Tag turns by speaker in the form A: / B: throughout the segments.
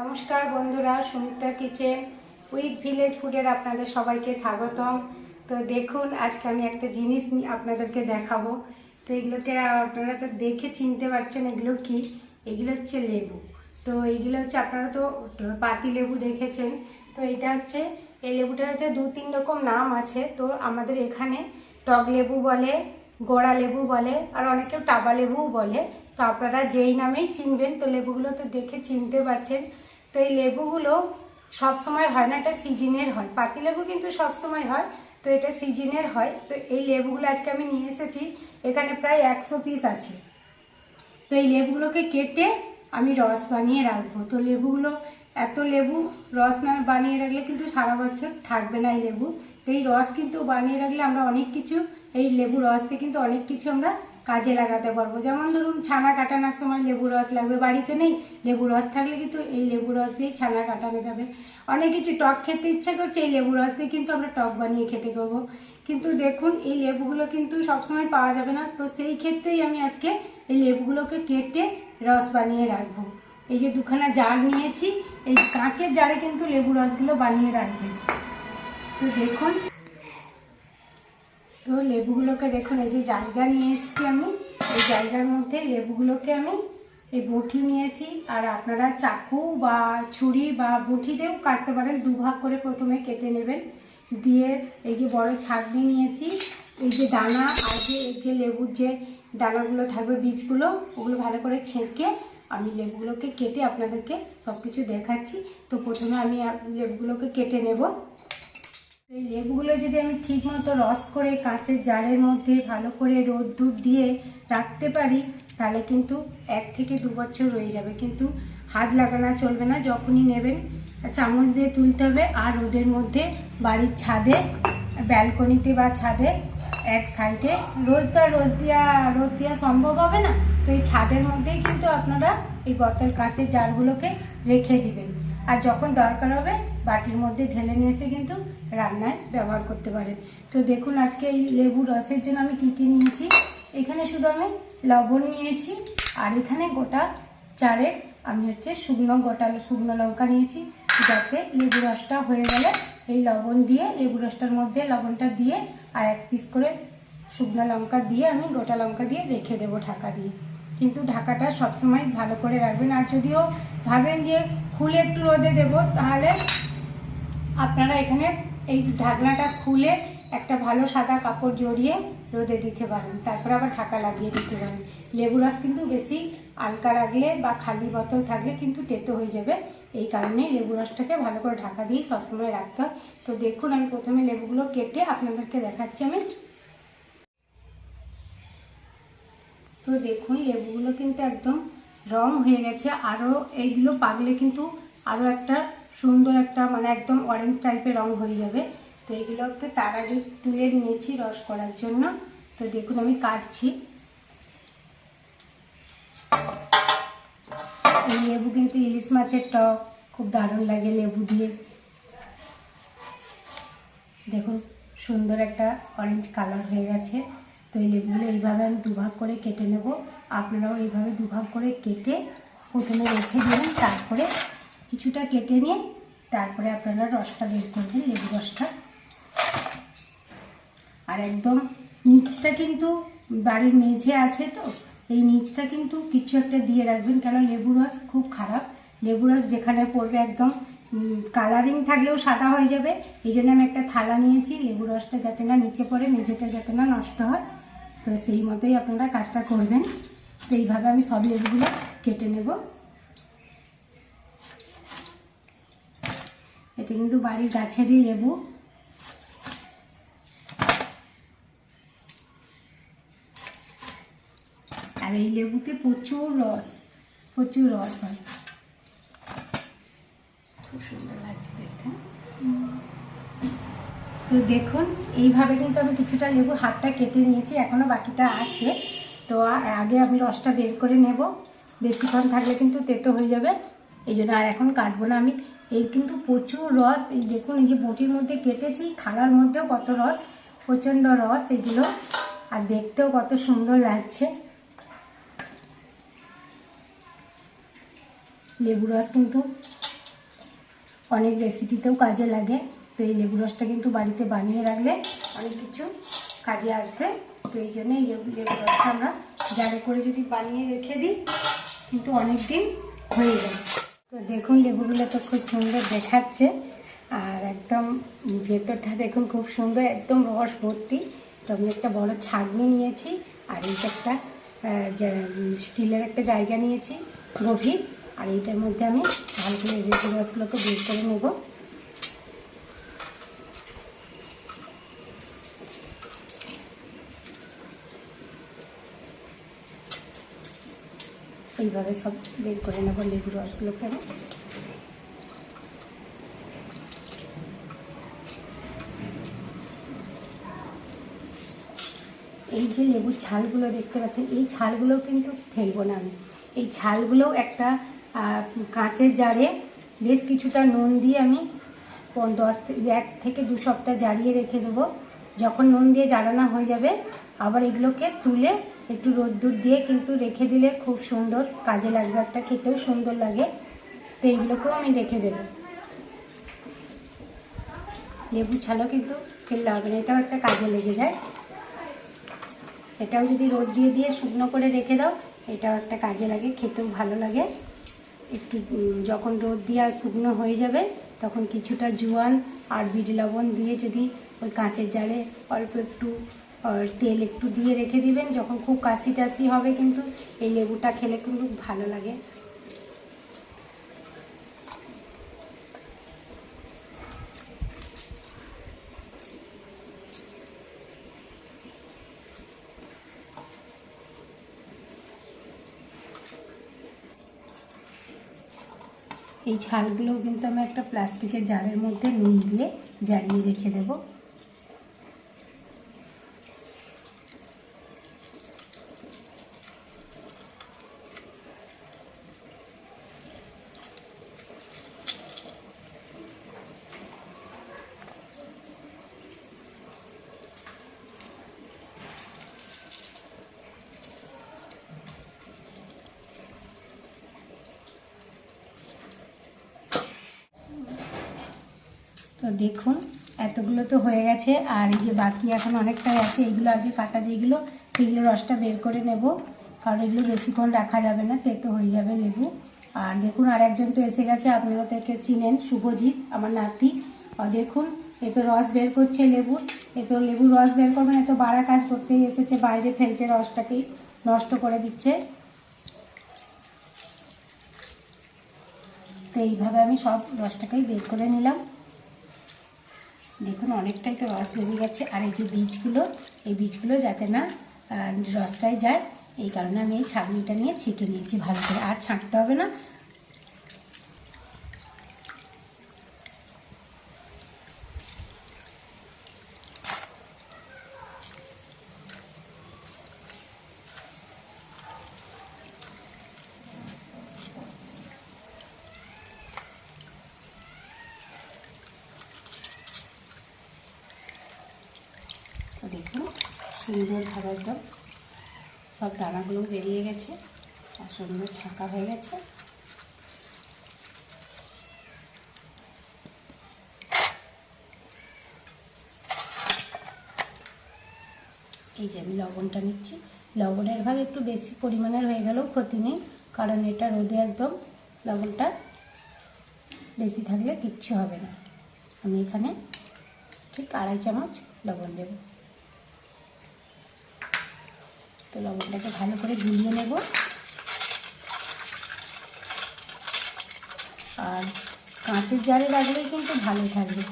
A: নমস্কার বন্ধুরা, Sumitra kitchen, with village ফুডের আপনাদের সবাইকে স্বাগতম। তো দেখুন, আজকে আমি একটা জিনিস নিয়ে আপনাদেরকে দেখাবো। তো এগুলোকে আপনারা তো দেখে চিনতে পারছেন এগুলো কি? এগুলো হচ্ছে লেবু। তো এইগুলো হচ্ছে আপনারা তো পাতি লেবু দেখেছেন। তো এটা হচ্ছে, এই লেবুটার হচ্ছে দু তিন রকম নাম আছে। তো আমাদের এখানে টক লেবু বলে, গোড়া লেবু বলে, আর অনেকেও টাবা লেবুও বলে। তো আপনারা যেই নামেই চিনবেন, তো লেবুগুলো তো দেখে চিনতে পারছেন। তো এই লেবুগুলো সব সময় হয় না, এটা সিজনের হয়। পাতি লেবু কিন্তু সব সময় হয়, তো এটা সিজনের হয়। তো এই লেবুগুলো আজকে আমি নিয়ে এসেছি, এখানে প্রায় একশো পিস আছে। তো এই লেবুগুলোকে কেটে আমি রস বানিয়ে রাখব। তো লেবুগুলো, এত লেবু রস না বানিয়ে রাখলে কিন্তু সারা বছর থাকবে না এই লেবু। তো এই রস কিন্তু বানিয়ে রাখলে আমরা অনেক কিছু, এই লেবু রস দিয়ে কিন্তু অনেক কিছু আমরা কাজে লাগাতে পারব। যেমন ধরুন, ছানা কাটানোর সময় লেবু রস লাগবে। বাড়িতে নেই, লেবু রস থাকলে কিন্তু এই লেবু রস দিয়ে ছানা কাটানো যাবে। অনেক কিছু টক খেতে ইচ্ছা করছে, এই লেবু রস দিয়ে কিন্তু আমরা টক বানিয়ে খেতে পারব। কিন্তু দেখুন, এই লেবুগুলো কিন্তু সবসময় পাওয়া যাবে না। তো সেই ক্ষেত্রেই আমি আজকে এই লেবুগুলোকে কেটে রস বানিয়ে রাখব। এই যে দুখানা জার নিয়েছি, এই কাঁচের জারে কিন্তু লেবু রসগুলো বানিয়ে রাখবে তো দেখুন তো লেবুগুলোকে দেখুন, এই যে জায়গা নিয়ে এসেছি আমি। এই জায়গার মধ্যে লেবুগুলোকে আমি এই বটি নিয়েছি। আর আপনারা চাকু বা ছুরি বা বটি দিয়েও কাটতে পারেন, দুভাগ করে প্রথমে কেটে নেবেন। দিয়ে এই যে বড় ছাঁকনি নিয়েছি, এই যে দানা আর যে, এই যে লেবুর যে দানাগুলো থাকবে, বীজগুলো, ওগুলো ভালো করে ছেঁকে আমি লেবুগুলোকে কেটে আপনাদেরকে সব কিছু দেখাচ্ছি। তো প্রথমে আমি লেবুগুলোকে কেটে নেব। এই লেবুগুলো যদি আমি ঠিক মতো রস করে কাঁচের জারের মধ্যে ভালো করে রোদ্দুর দিয়ে রাখতে পারি, তাহলে কিন্তু এক থেকে দু বছর রয়ে যাবে। কিন্তু হাত লাগানো চলবে না, যখনই নেবেন চামচ দিয়ে তুলতে হবে আর রোদের মধ্যে বাড়ির ছাদে, ব্যালকনিতে বা ছাদে এক সাইডে রোজ তো রোজ দেওয়া রোদ দেওয়া সম্ভব হবে না? তো এই ছাদের মধ্যেই কিন্তু আপনারা এই বোতল কাঁচের জারগুলোকে রেখে দিবেন। আর যখন দরকার হবে, বাটির মধ্যে ঢেলে নিয়ে এসে কিন্তু রান্নায় ব্যবহার করতে পারেন। তো দেখুন, আজকে এই লেবু রসের জন্য আমি কী কী নিয়েছি। এখানে শুধু আমি লবণ নিয়েছি, আর এখানে গোটা চারে আমি হচ্ছে শুকনো গোটা শুকনো লঙ্কা নিয়েছি, যাতে লেবু রসটা হয়ে গেলে এই লবণ দিয়ে, লেবু রসটার মধ্যে লবণটা দিয়ে, আর এক পিস করে শুকনো লঙ্কা দিয়ে আমি গোটা লঙ্কা দিয়ে রেখে দেবো ঢাকা দিয়ে। কিন্তু ঢাকাটা সবসময় ভালো করে রাখবেন। আর যদিও ভাবেন যে খুলে একটু রোদে দেবো, তাহলে আপনারা এখানে এই ঢাকনাটা খুলে একটা ভালো সাদা কাপড় জড়িয়ে রোদে দিতে পারেন। তারপর আবার ঢাকা লাগিয়ে দিতে পারেন। লেবু রস কিন্তু বেশি আলকা রাখলে বা খালি বোতল থাকলে কিন্তু তেতো হয়ে যাবে। এই কারণে লেবু রসটাকে ভালো করে ঢাকা দিয়ে সবসময় রাখতে হয়। তো দেখুন, আমি প্রথমে লেবুগুলো কেটে আপনাদেরকে দেখাচ্ছি আমি। তো দেখুন লেবুগুলো কিন্তু একদম রং হয়ে গেছে। আরও এইগুলো পাকলে কিন্তু আরও একটা সুন্দর একটা মানে একদম অরেঞ্জ টাইপের রং হয়ে যাবে। তো এগুলোকে তার আগে তুলে নিয়েছি রস করার জন্য। তো দেখুন, আমি কাটছি। এই লেবু কিন্তু ইলিশ মাছের টক, খুব দারুণ লাগে লেবু দিয়ে। দেখুন, সুন্দর একটা অরেঞ্জ কালার হয়ে গেছে। তো এই লেবুগুলো এইভাবে আমি দুভাগ করে কেটে নেব। আপনারাও এইভাবে দুভাগ করে কেটে প্রথমে রেখে দেবেন, তারপরে কিছুটা কেটে নিয়ে তারপরে আপনারা রসটা বের করবেন লেবু রসটা। আর একদম নিচটা কিন্তু বাড়ির মেঝে আছে তো, এই নিচটা কিন্তু কিছু একটা দিয়ে রাখবেন, কেন লেবু রস খুব খারাপ। লেবু রস যেখানে পড়বে একদম কালারিং থাকলেও সাদা হয়ে যাবে। এই জন্য আমি একটা থালা নিয়েছি, লেবু রসটা যাতে না নিচে পড়ে, মেঝেটা যাতে না নষ্ট হয়। তো সেই মতোই আপনারা কাজটা করবেন। তো এইভাবে আমি সব লেবুগুলো কেটে নেব। এটা কিন্তু বাড়ির গাছেরই লেবু। আর এই লেবুতে প্রচুর রস প্রচুর রস হয়। খুব সুন্দর লাগছে দেখতে। তো দেখুন। এইভাবে কিন্তু আমি কিছুটা লেবুর হাতটা কেটে নিয়েছি এখনও বাকিটা আছে। তো আগে আমি রসটা বের করে নেব। বেশিক্ষণ থাকলে কিন্তু তেতো হয়ে যাবে। এই জন্য আর এখন কাটবো না আমি। এই কিন্তু প্রচুর রস, এই দেখুন, এই যে বটির মধ্যে কেটেছি, থালার মধ্যেও কত রস, প্রচণ্ড রস এগুলো। আর দেখতেও কত সুন্দর লাগছে। লেবু রস কিন্তু অনেক রেসিপিতেও কাজে লাগে। তো এই লেবু রসটা কিন্তু বাড়িতে বানিয়ে রাখলে অনেক কিছু কাজে আসবে। তো এই জন্য এই লেবু লেবু রসটা আমরা জারে করে যদি বানিয়ে রেখে দিই, কিন্তু অনেক দিন হয়ে যায়। তো দেখুন, লেবুগুলো তো খুব সুন্দর দেখাচ্ছে। আর একদম ভেতরটা দেখুন খুব সুন্দর, একদম রস ভর্তি তো আমি একটা বড় ছাগনি নিয়েছি, আর এইটা একটা স্টিলের একটা জায়গা নিয়েছি গভীর। আর এইটার মধ্যে আমি ভালো করে লেবু রসগুলোকে বের করে নেব। এইভাবে সব বের করে নেব লেবু রসগুলোকে। এই যে লেবুর ছালগুলো দেখতে পাচ্ছেন, এই ছালগুলো কিন্তু ফেলব না আমি। এই ছালগুলোও একটা কাঁচের জারে বেশ কিছুটা নুন দিয়ে আমি দশ এক থেকে দু সপ্তাহ জারিয়ে রেখে দেবো। যখন নুন দিয়ে জ্বালানো হয়ে যাবে, আবার এগুলোকে তুলে একটু রোদ্দুর দিয়ে কিন্তু রেখে দিলে খুব সুন্দর, কাজে লাগবে একটা, খেতেও সুন্দর লাগে। তো এইগুলোকেও আমি রেখে দেবো। লেবু ছালও কিন্তু ফেললে হবে না এটাও একটা কাজে লেগে যায়। এটাও যদি রোদ দিয়ে দিয়ে শুকনো করে রেখে দাও, এটাও একটা কাজে লাগে, খেতেও ভালো লাগে। একটু যখন রোদ দিয়ে শুকনো হয়ে যাবে, তখন কিছুটা জোয়ান আর বিট লবণ দিয়ে যদি ওই কাঁচের জারে অল্প একটু আর তেল একটু দিয়ে রেখে দিবেন, যখন খুব কাশি টাশি হবে কিন্তু এই লেবুটা খেলে কিন্তু ভালো লাগে। এই ছালগুলোও কিন্তু আমি একটা প্লাস্টিকের জারের মধ্যে নুন দিয়ে জারিয়ে রেখে দেব। তো দেখুন, এতগুলো তো হয়ে গেছে। আর এই যে বাকি এখন অনেকটাই আছে, এইগুলো আগে কাটা যেগুলো সেগুলো রসটা বের করে নেব। কারণ এগুলো বেশিক্ষণ রাখা যাবে না তেতো হয়ে যাবে লেবু। আর দেখুন আর একজন তো এসে গেছে, আপনারা তো একে চিনেন, শুভজিৎ, আমার নাতি। দেখুন, এ তো রস বের করছে লেবুর। এ তো লেবুর রস বের করবে না তো বাড়া কাজ করতেই এসেছে, বাইরে ফেলছে রসটাকেই, নষ্ট করে দিচ্ছে। তো এইভাবে আমি সব রসটাকেই বের করে নিলাম। দেখুন, অনেকটাই তো রস বেরিয়ে গেছে। আর এই যে বীজগুলো, এই বীজগুলো যাতে না রসটায় যায়, এই কারণে আমি এই ছাঁকনিটা নিয়ে ছেঁকে নিয়েছি ভালো করে। আর ছাঁকতে হবে না দেখুন সুন্দরভাবে একদম সব দানাগুলো বেরিয়ে গেছে আর সুন্দর ছাঁকা হয়ে গেছে। এই যে আমি লবণটা নিচ্ছি। লবণের ভাগ একটু বেশি পরিমাণের হয়ে গেলেও ক্ষতি নেই, কারণ এটা রোদে একদম লবণটা বেশি থাকলে কিচ্ছু হবে না। আমি এখানে ঠিক আড়াই চামচ লবণ দেব। তো লবণটাকে ভালো করে গুলিয়ে নেব। আর কাঁচের জারে রাখলেই কিন্তু ভালো থাকবে।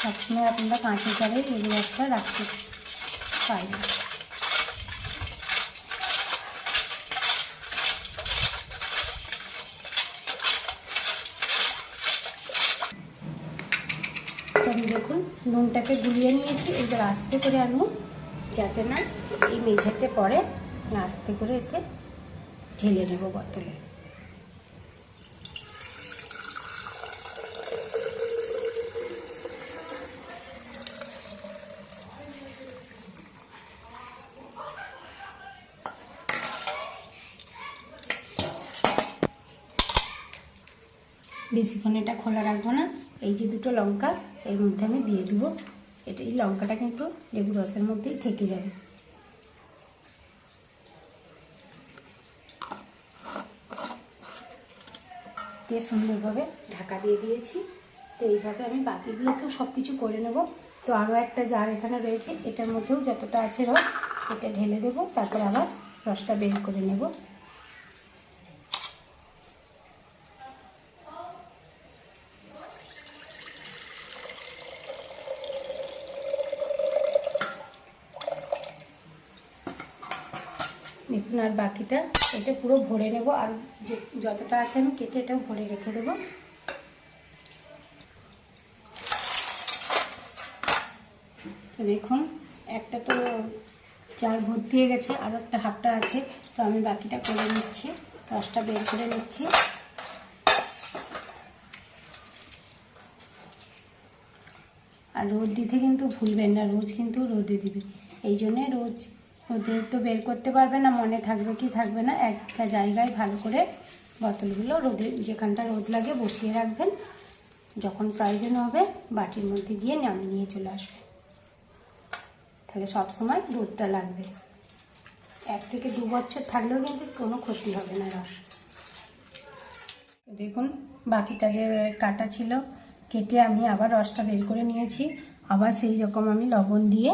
A: সবসময় আপনারা কাঁচের জারে রসটা রাখতে পারবেন আমি দেখুন, নুনটাকে গুলিয়ে নিয়েছি। এবার আস্তে করে আমি যাতে না এই মেঝেতে পরে আস্তে করে এতে ঢেলে নেব বোতলে। বেশিক্ষণ এটা খোলা রাখব না। এই যে দুটো লঙ্কা, এর মধ্যে আমি দিয়ে দেবো। এটা এই লঙ্কাটা কিন্তু লেবু রসের মধ্যেই থেকে যাবে। দিয়ে সুন্দরভাবে ঢাকা দিয়ে দিয়েছি। তো এইভাবে আমি বাকিগুলোকেও সব কিছু করে নেব। তো আরও একটা জার এখানে রয়েছে, এটার মধ্যেও যতটা আছে রস, এটা ঢেলে দেব, তারপর আবার রসটা বের করে নেব দেখুন আর বাকিটা এটা পুরো ভরে নেব। আর যতটা আছে আমি কেটে এটাও ভরে রেখে দেবো। তো দেখুন, একটা তো চার ভর্তি হয়ে গেছে, আর একটা হাফটা আছে। তো আমি বাকিটা করে নিচ্ছি রসটা বের করে নিচ্ছি। আর রোদ দিতে কিন্তু ভুলবেন না, রোজ কিন্তু রোদে দিবে। এই জন্যে রোজ রোদে তো বের করতে পারবে না, মনে থাকবে কি থাকবে না, একটা জায়গায় ভালো করে বোতলগুলো রোদে, যেখানটা রোদ লাগে বসিয়ে রাখবেন। যখন প্রয়োজন হবে, বাটির মধ্যে গিয়ে নামিয়ে নিয়ে চলে আসবে। তাহলে সব সময় রোদটা লাগবে। এক থেকে দু বছর থাকলেও কিন্তু কোনো ক্ষতি হবে না রস। দেখুন বাকিটা যে কাটা ছিল, কেটে আমি আবার রসটা বের করে নিয়েছি। আবার সেই রকম আমি লবণ দিয়ে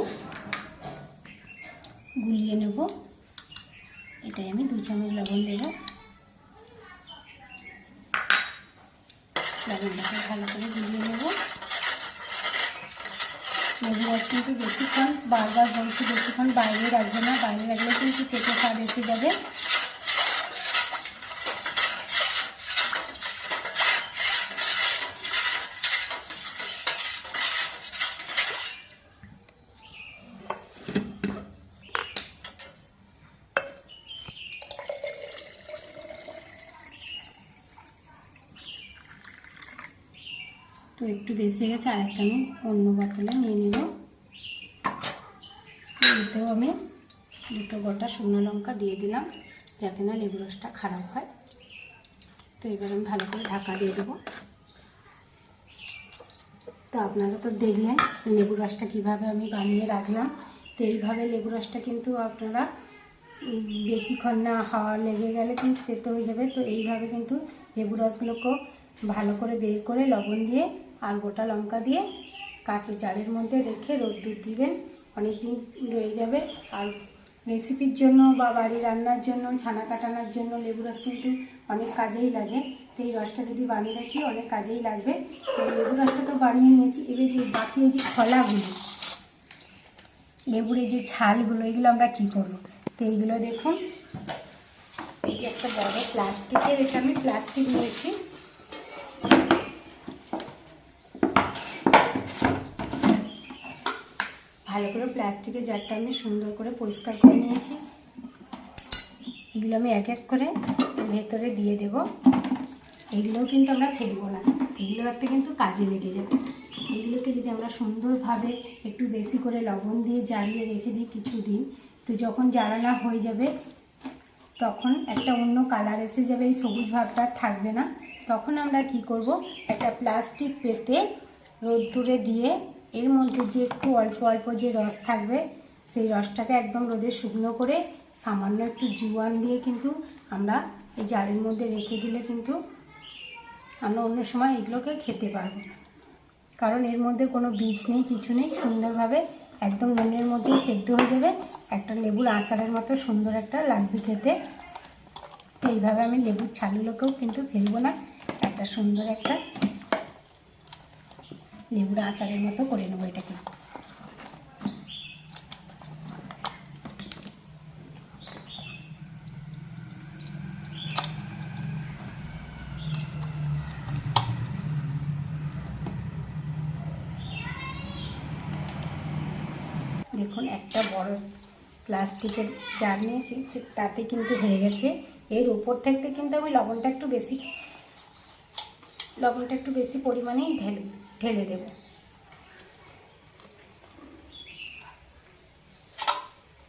A: গুলিয়ে নেব। এটাই আমি দুই চামচ লবণ দেব। লবণটাকে ভালো করে গুলিয়ে নেব। লেবু রস কিন্তু বেশিক্ষণ, বারবার বলছি বেশিক্ষণ, বাইরে রাখবে না। বাইরে রাখলে কিন্তু কেটে স্বাদ বেশি যাবে তো একটু বেশি গেছে আর একটা আমি অন্য বোতলে নিয়ে নিব। এতেও আমি দুটো গোটা শুকনো লঙ্কা দিয়ে দিলাম, যাতে না লেবু রসটা খারাপ হয়। তো এবার আমি ভালো করে ঢাকা দিয়ে দেবো। তো আপনারা তো দেখলেন লেবু রসটা কীভাবে আমি বানিয়ে রাখলাম। তো এইভাবে লেবু রসটা কিন্তু আপনারা বেশিক্ষণ না হাওয়া লেগে গেলে কিন্তু তেতো হয়ে যাবে। তো এইভাবে কিন্তু লেবু রসগুলোকেও ভালো করে বের করে লবণ দিয়ে আর গোটা লঙ্কা দিয়ে কাঁচের জারের মধ্যে রেখে রোদ্দুর দিবেন। অনেক দিন রয়ে যাবে। আর রেসিপির জন্য বা বাড়ি রান্নার জন্য, ছানা কাটানোর জন্য লেবু রস কিন্তু অনেক কাজেই লাগে। তো এই রসটা যদি বানিয়ে রাখি, অনেক কাজেই লাগবে। তো লেবু রসটা তো বানিয়ে নিয়েছি। এবার যে বাকি এই যে খোলাগুলো, লেবুর এই যে ছালগুলো, এগুলো আমরা কি করব? তো এইগুলো দেখুন। এই যে একটা বড় প্লাস্টিকের এটা আমি প্লাস্টিক নিয়েছি ভালো করে প্লাস্টিকের জারটা আমি সুন্দর করে পরিষ্কার করে নিয়েছি। এগুলো আমি এক এক করে ভেতরে দিয়ে দেব। এগুলোও কিন্তু আমরা ফেলব না। এগুলো একটা কিন্তু কাজে লেগে যাবে। এগুলোকে যদি আমরা সুন্দরভাবে একটু বেশি করে লবণ দিয়ে জ্বালিয়ে রেখে দিই কিছুদিন, তো যখন জ্বালানা হয়ে যাবে, তখন একটা অন্য কালার এসে যাবে, এই সবুজ ভাবটা থাকবে না। তখন আমরা কি করব? একটা প্লাস্টিক পেতে রোদ্দুরে দিয়ে এর মধ্যে যে একটু অল্প অল্প যে রস থাকবে, সেই রসটাকে একদম রোদে শুকনো করে সামান্য একটু জুয়ান দিয়ে কিন্তু আমরা এই জারের মধ্যে রেখে দিলে কিন্তু আমরা অন্য সময় এগুলোকে খেতে পারব। কারণ এর মধ্যে কোনো বীজ নেই, কিছু নেই, সুন্দরভাবে একদম নুনের মধ্যেই সেদ্ধ হয়ে যাবে। একটা লেবুর আচারের মতো সুন্দর একটা লাগবে খেতে। এইভাবে আমি লেবুর ছালগুলোকেও কিন্তু ফেলব না। একটা সুন্দর একটা লেবুর আচারের মতো করে নেব এটাকে। দেখুন, একটা বড় প্লাস্টিকের জার নিয়েছি তাতে কিন্তু হয়ে গেছে। এর উপর থাকতে কিন্তু আমি লবণটা একটু বেশি, লবণটা একটু বেশি পরিমাণেই ঢেলে ঢেলে দেব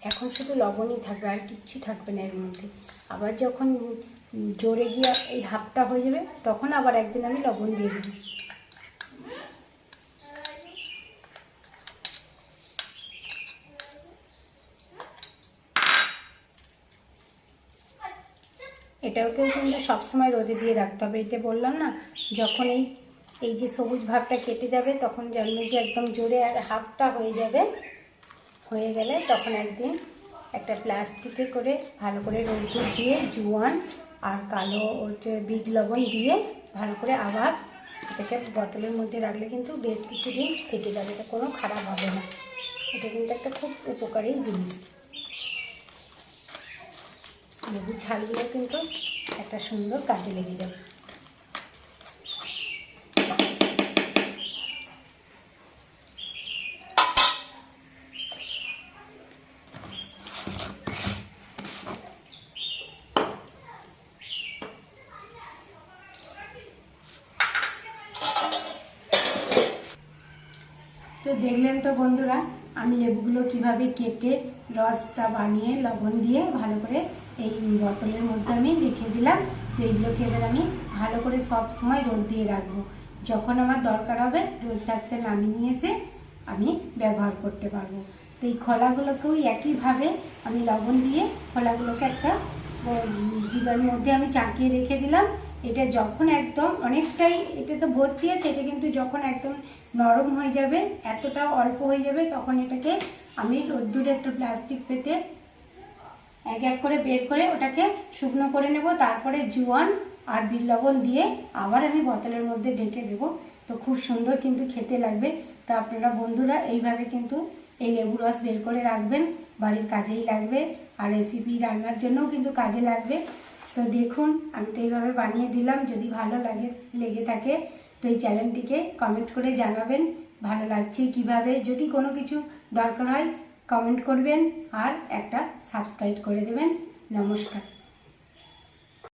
A: এখন শুধু লবণই থাকবে, আর কিচ্ছু থাকবে না এর মধ্যে। আবার যখন জোরে গিয়ে এই হাফটা হয়ে যাবে, তখন আবার একদিন আমি লবণ দিয়ে দেবো। এটাকেও কিন্তু সবসময় রোদে দিয়ে রাখতে হবে, এটা বললাম না? যখন এই এই যে সবুজ ভাবটা কেটে যাবে, তখন যে একদম জোরে আর হাফটা হয়ে যাবে, হয়ে গেলে তখন একদিন একটা প্লাস্টিকে করে ভালো করে রোদ্দুর দিয়ে জোয়ান আর কালো হচ্ছে বীজ লবণ দিয়ে ভালো করে আবার এটাকে বোতলের মধ্যে রাখলে কিন্তু বেশ কিছুদিন থেকে যাবে, এটা কোনো খারাপ হবে না। এটা কিন্তু একটা খুব উপকারী জিনিস। লেবুর ছালগুলো কিন্তু একটা সুন্দর কাজে লেগে যাবে। দেখলেন তো বন্ধুরা, আমি লেবুগুলো কীভাবে কেটে রসটা বানিয়ে লবণ দিয়ে ভালো করে এই বোতলের মধ্যে আমি রেখে দিলাম। তো এইগুলোকে এবার আমি ভালো করে সব সময় রোদ দিয়ে রাখব। যখন আমার দরকার হবে, রোদ থাকতে নামিয়ে নিয়ে এসে আমি ব্যবহার করতে পারব। তো এই খোলাগুলোকেও একইভাবে আমি লবণ দিয়ে, খোলাগুলোকে একটা জিগার মধ্যে আমি চাকিয়ে রেখে দিলাম। এটা যখন একদম অনেকটাই, এটা তো ভর্তি আছে, এটা কিন্তু যখন একদম নরম হয়ে যাবে, এতটা অল্প হয়ে যাবে, তখন এটাকে আমি রোদ্দুরে একটা প্লাস্টিক পেতে এক এক করে বের করে ওটাকে শুকনো করে নেব, তারপরে জোয়ান আর বিট লবণ দিয়ে আবার আমি বোতলের মধ্যে ঢেকে দেবো। তো খুব সুন্দর কিন্তু খেতে লাগবে। তো আপনারা বন্ধুরা এইভাবে কিন্তু এই লেবু রস বের করে রাখবেন, বাড়ির কাজেই লাগবে, আর রেসিপি রান্নার জন্যও কিন্তু কাজে লাগবে। তো দেখুন, আমি তো এইভাবে বানিয়ে দিলাম, যদি ভালো লাগে, লেগে থাকে, তো এই চ্যানেলটিকে কমেন্ট করে জানাবেন, ভালো লাগছে কীভাবে? যদি কোনো কিছু দরকার হয় কমেন্ট করবেন, আর একটা সাবস্ক্রাইব করে দেবেন। নমস্কার।